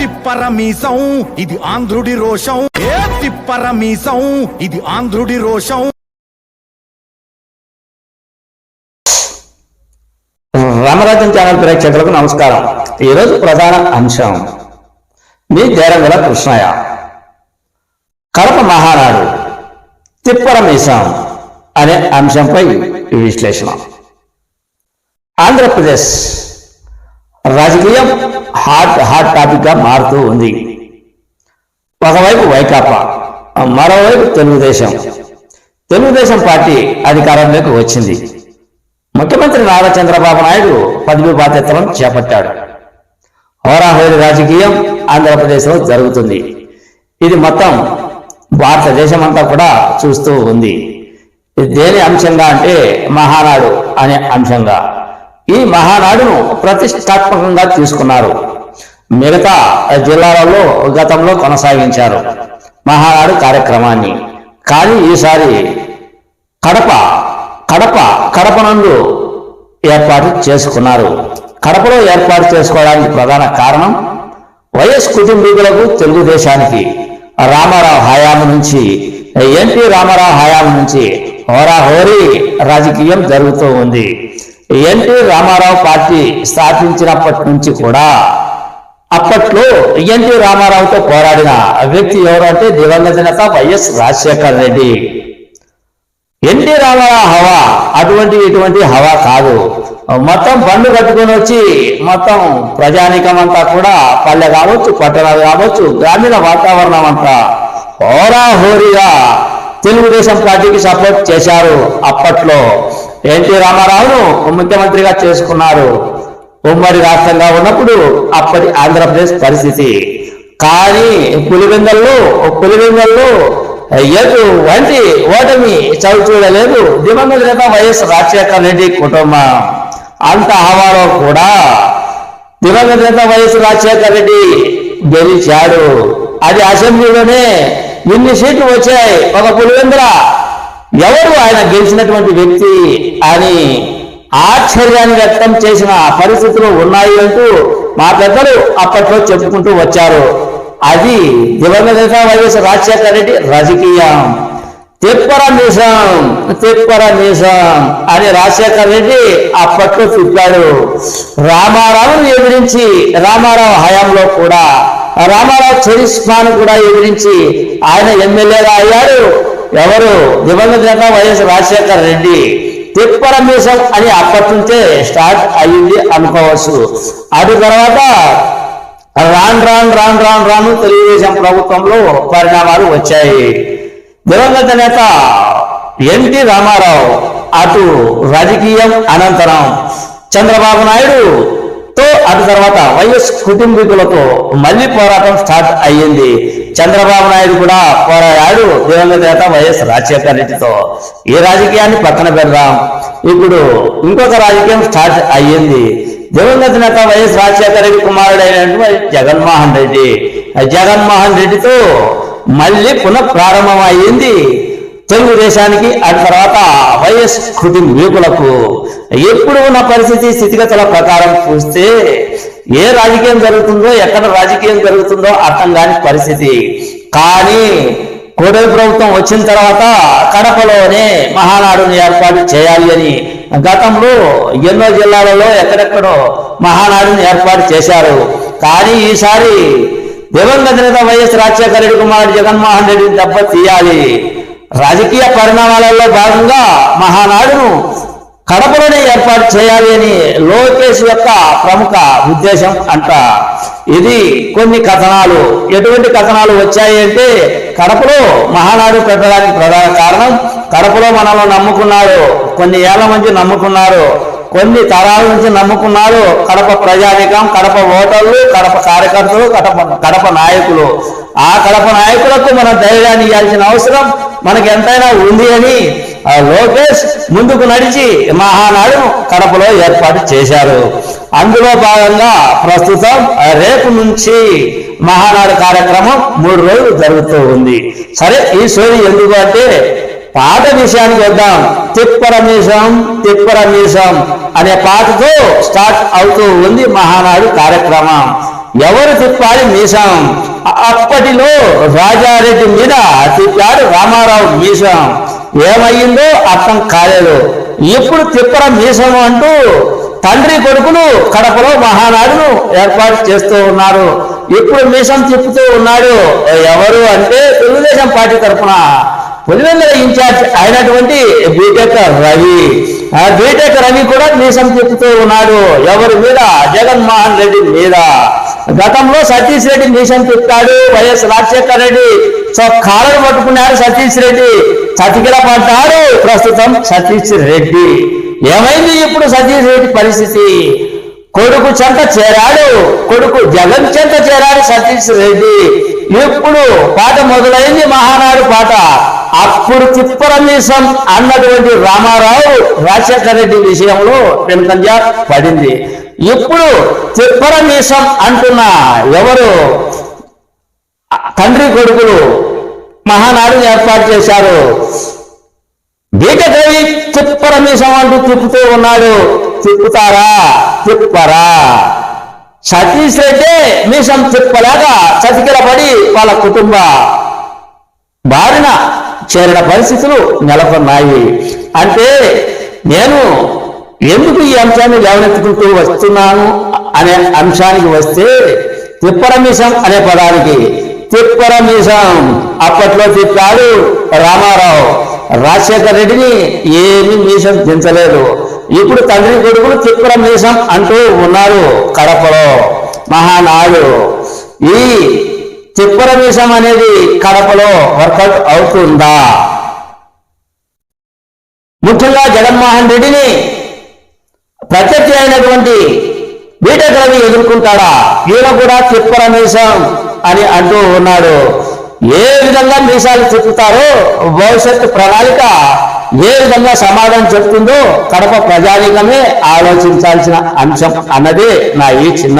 తిప్పర ఇది ఆంధ్రుడి రోషం. ఏ తిప్పర ఇది ఆంధ్రుడి రోషం. రామరాజన్ ఛానల్ ప్రేక్షకులకు నమస్కారం. ఈరోజు ప్రధాన అంశం. మీ దేరంగల కృష్ణయ్య. కడప మహానాడు తిప్పరమీసం అనే అంశంపై విశ్లేషణ. ఆంధ్రప్రదేశ్ రాజకీయం హాట్ హాట్ టాపిక్గా మారుతూ ఉంది. ఒకవైపు వైకాపా మరోవైపు తెలుగుదేశం. తెలుగుదేశం పార్టీ అధికారంలోకి వచ్చింది. ముఖ్యమంత్రి నారా చంద్రబాబు నాయుడు పదవి బాధ్యతలను చేపట్టాడు. హోరాహోరి రాజకీయం ఆంధ్రప్రదేశ్లో జరుగుతుంది. ఇది మొత్తం భారతదేశం అంతా కూడా చూస్తూ ఉంది. ఇది దేని అంశంగా అంటే మహానాడు అనే అంశంగా. ఈ మహానాడును ప్రతిష్టాత్మకంగా తీసుకున్నారు. మిగతా జిల్లాలలో గతంలో కొనసాగించారు మహానాడు కార్యక్రమాన్ని. కానీ ఈసారి కడప కడప కడప నందు ఏర్పాటు చేసుకున్నారు. కడపలో ఏర్పాటు చేసుకోవడానికి ప్రధాన కారణం వైఎస్ కుటుంబీకులకు తెలుగుదేశానికి రామారావు హయాము నుంచి ఎన్టీ రామారావు హయాము నుంచి హోరాహోరీ రాజకీయం జరుగుతూ ఉంది. ఎన్టీ రామారావు పార్టీ స్థాపించినప్పటి నుంచి కూడా అప్పట్లో ఎన్టీ రామారావుతో పోరాడిన వ్యక్తి ఎవరంటే దివంగత నేత వైఎస్ రాజశేఖర్ రెడ్డి. ఎన్టీ రామారావు హవా అటువంటి ఇటువంటి హవా కాదు. మొత్తం బండ్లు కట్టుకొని వచ్చి మొత్తం ప్రజానికం అంతా కూడా పల్లె కావచ్చు పట్టణాలు కావచ్చు గ్రామీణ వాతావరణం అంతా హోరాహోరీగా తెలుగుదేశం పార్టీకి సపోర్ట్ చేశారు అప్పట్లో. ఎన్టీ రామారావును? ముఖ్యమంత్రిగా చేసుకున్నారు. ఉమ్మడి రాష్ట్రంగా ఉన్నప్పుడు అప్పటి ఆంధ్రప్రదేశ్ పరిస్థితి. కానీ పులివెందల్లో పులివెందల్లో ఎటు వంటి ఓటమి చవి చూడలేదు. దివంగత నేత వైఎస్ రాజశేఖర రెడ్డి కుటుంబం. అంత హవాలో కూడా దివంగత నేత వైఎస్ రాజశేఖర రెడ్డి గెలిచాడు. అది అసెంబ్లీలోనే ఇన్ని సీట్లు వచ్చాయి. ఒక పులివెందుల ఎవరు ఆయన గెలిచినటువంటి వ్యక్తి అని ఆశ్చర్యాన్ని వ్యక్తం చేసిన పరిస్థితులు ఉన్నాయి అంటూ మా పెద్దలు అప్పట్లో చెప్పుకుంటూ వచ్చారు. అది దివంగత వైఎస్ రాజశేఖర రెడ్డి రాజకీయం. తిప్పర మీసం తిప్పర మీసం అని రాజశేఖర రెడ్డి అప్పట్లో తిప్పాడు. రామారావును ఎదిరించి రామారావు హయాంలో కూడా రామారావు చరిష్మాను కూడా ఎదిరించి ఆయన ఎమ్మెల్యేగా అయ్యాడు. ఎవరు? దివంగత నేత వైఎస్ రాజశేఖర రెడ్డి. తిప్పర మీసం అని అప్పటి నుంచే స్టార్ట్ అయ్యింది అనుకోవచ్చు. అటు తర్వాత రాన్ రాన్ రాన్ రాన్ రాను తెలుగుదేశం ప్రభుత్వంలో పరిణామాలు వచ్చాయి. దివంగత నేత ఎన్టీ రామారావు అటు రాజకీయం అనంతరం చంద్రబాబు నాయుడు తో అటు తర్వాత వైఎస్ కుటుంబీకులతో మళ్ళీ పోరాటం స్టార్ట్ అయ్యింది. చంద్రబాబు నాయుడు కూడా పోరాడాడు. దివంగత నేత వైఎస్ రాజశేఖర రెడ్డితో. ఈ రాజకీయాన్ని పక్కన పెడదాం. ఇప్పుడు ఇంకొక రాజకీయం స్టార్ట్ అయ్యింది. దివంగత నేత వైఎస్ రాజశేఖర రెడ్డి కుమారుడైనటువంటి జగన్మోహన్ రెడ్డి. జగన్మోహన్ రెడ్డితో మళ్ళీ పునః ప్రారంభం అయ్యింది. తెలుగుదేశానికి ఆ తర్వాత వైఎస్ కుటుంబీకులకు. ఎప్పుడు ఉన్న పరిస్థితి స్థితిగతుల ప్రకారం చూస్తే ఏ రాజకీయం జరుగుతుందో ఎక్కడ రాజకీయం జరుగుతుందో అర్థం కాని పరిస్థితి. కానీ కూడలి ప్రభుత్వం వచ్చిన తర్వాత కడపలోనే మహానాడుని ఏర్పాటు చేయాలి అని గతంలో ఎన్నో జిల్లాలలో ఎక్కడెక్కడో మహానాడుని ఏర్పాటు చేశారు. కానీ ఈసారి దివంగత నేత వైఎస్ రాజశేఖర రెడ్డి కుమారుడు జగన్మోహన్ రెడ్డిని దెబ్బ తీయాలి రాజకీయ పరిణామాలలో భాగంగా మహానాడును కడపలోనే ఏర్పాటు చేయాలి అని లోకేష్ యొక్క ప్రముఖ ఉద్దేశం అంట. ఇది కొన్ని కథనాలు. ఎటువంటి కథనాలు వచ్చాయి అంటే కడపలో మహానాడు పెట్టడానికి ప్రధాన కారణం కడపలో మనల్ని నమ్ముకున్నారు కొన్ని ఏళ్ళ మంది నమ్ముకున్నారు కొన్ని తరాల నుంచి నమ్ముకున్నారు కడప ప్రజానికం కడప ఓటర్లు కడప కార్యకర్తలు కడప కడప నాయకులు. ఆ కడప నాయకులకు మనం ధైర్యాన్ని ఇవ్వాల్సిన అవసరం మనకి ఎంతైనా ఉంది అని లోకేష్ ముందుకు నడిచి మహానాడు కడపలో ఏర్పాటు చేశారు. అందులో భాగంగా ప్రస్తుతం రేపు నుంచి మహానాడు కార్యక్రమం మూడు రోజులు జరుగుతూ ఉంది. సరే ఈ సోది ఎందుకు అంటే పాట విషయానికి వద్దాం. తిప్పర మీసం తిప్పర అనే పాటతో స్టార్ట్ అవుతూ ఉంది మహానాడు కార్యక్రమం. ఎవరు తిప్పాలి మీసం అప్పటిలో రాజారెడ్డి మీద తిప్పాడు రామారావు మీసం. ఏమయ్యిందో అర్థం కాలేదు. ఇప్పుడు తిప్పర మీసం అంటూ తండ్రి కొడుకులు కడపలో మహానాడును ఏర్పాటు చేస్తూ ఉన్నారు. ఇప్పుడు మీసం తిప్పుతూ ఉన్నాడు. ఎవరు అంటే తెలుగుదేశం పార్టీ తరఫున పులివెందుల ఇన్ఛార్జ్ అయినటువంటి బీటెక్ రవి. ఆ బీటెక్ రవి కూడా మీసం తిప్పుతూ ఉన్నాడు. ఎవరి మీద? జగన్మోహన్ రెడ్డి మీద. గతంలో సతీష్ రెడ్డి మీసం తిప్పాడు వైఎస్ రాజశేఖర రెడ్డి. సో పట్టుకున్నాడు సతీష్ రెడ్డి. చతికిల పడ్డాడు ప్రస్తుతం సతీష్ రెడ్డి. ఏమైంది ఇప్పుడు సతీష్ రెడ్డి పరిస్థితి? కొడుకు చెంత చేరాడు. కొడుకు జగన్ చెంత చేరాడు సతీష్ రెడ్డి. ఇప్పుడు పాట మొదలైంది మహానాడు పాట. అప్పుడు తిప్పరమీసం అన్నటువంటి రామారావు రాజశేఖర రెడ్డి విషయంలో వెనుకంజ పడింది. ఇప్పుడు తిప్పరమీసం అంటున్న ఎవరు? తండ్రి కొడుకులు మహానాడు ఏర్పాటు చేశారు. బీటకవి తిప్పరమీసం అంటూ తిప్పుతూ ఉన్నాడు. తిప్పుతారా? తిప్పరా? సతీష్ రెడ్డి మీసం తిప్పలేక చతికిల పడి వాళ్ళ కుటుంబ బారిన చేరిన పరిస్థితులు నెలకొన్నాయి. అంటే నేను ఎందుకు ఈ అంశాన్ని లేవనెత్తుకుంటూ వస్తున్నాను అనే అంశానికి వస్తే తిప్పరమీసం అనే పదానికి తిప్పరమీసం అప్పట్లో తిప్పాడు రామారావు. రాజశేఖర రెడ్డిని ఏమీ మీసం దించలేదు. ఇప్పుడు తండ్రి కొడుకులు తిప్పర మీసం అంటూ ఉన్నారు కడపలో. మహానాడు. ఈ తిప్పర మీసం అనేది కడపలో వర్కౌట్ అవుతుందా? ముఖ్యంగా జగన్మోహన్ రెడ్డిని ప్రత్యర్థి అయినటువంటి బీటెక్ రవి ఎదుర్కొంటాడా? ఈయన కూడా తిప్పర మీసం అని అంటూ ఉన్నాడు. ఏ విధంగా మీసాలు తిప్పుతారో భవిష్యత్తు ప్రణాళిక ఏ విధంగా సమాధానం చెప్తుందో కడప ప్రజానీకమే ఆలోచించాల్సిన అంశం అన్నదే నా ఈ చిన్న